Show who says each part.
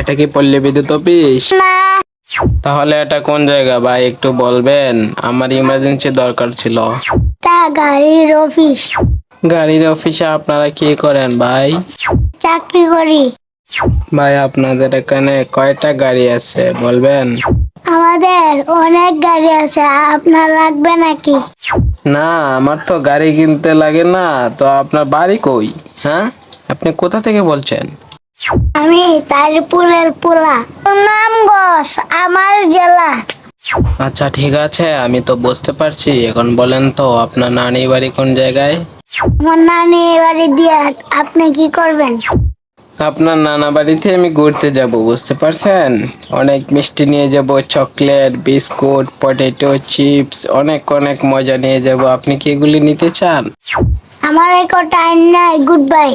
Speaker 1: এটা কি পল্লী বিদ্যুৎ অফিস?
Speaker 2: না।
Speaker 1: তাহলে এটা কোন জায়গা ভাই একটু বলবেন? আমার ইমার্জেন্সি দরকার ছিল।
Speaker 2: তা গাড়ির অফিস।
Speaker 1: গাড়ির অফিসে আপনারা কি করেন ভাই?
Speaker 2: চাকরি করি।
Speaker 1: ভাই আপনাদের এখানে কয়টা গাড়ি আছে বলবেন?
Speaker 2: আমাদের অনেক গাড়ি আছে আপনার লাগবে নাকি?
Speaker 1: না আমার তো গাড়ি কিনতে লাগে না তো আপনার বাড়ি কই? হ্যাঁ? আপনি কোথা থেকে বলছেন?
Speaker 2: আমি তারিপুরের পোলা। নামগঞ্জ আমার জেলা।
Speaker 1: আচ্ছা ঠিক আছে আমি তো বুঝতে পারছি। এখন বলেন তো আপনার নানি বাড়ি কোন জায়গায়?
Speaker 2: আমার নানি বাড়ি দিয়ে আপনি কি করবেন?
Speaker 1: আপনার নানা বাড়িতে আমি ঘুরতে যাব বুঝতে পারছেন? অনেক মিষ্টি নিয়ে যাব চকলেট বিস্কুট পটেটো চিপস অনেক অনেক মজা নিয়ে যাব। আপনি কি এগুলি নিতে চান?
Speaker 2: আমার এখন টাইম নাই গুড বাই।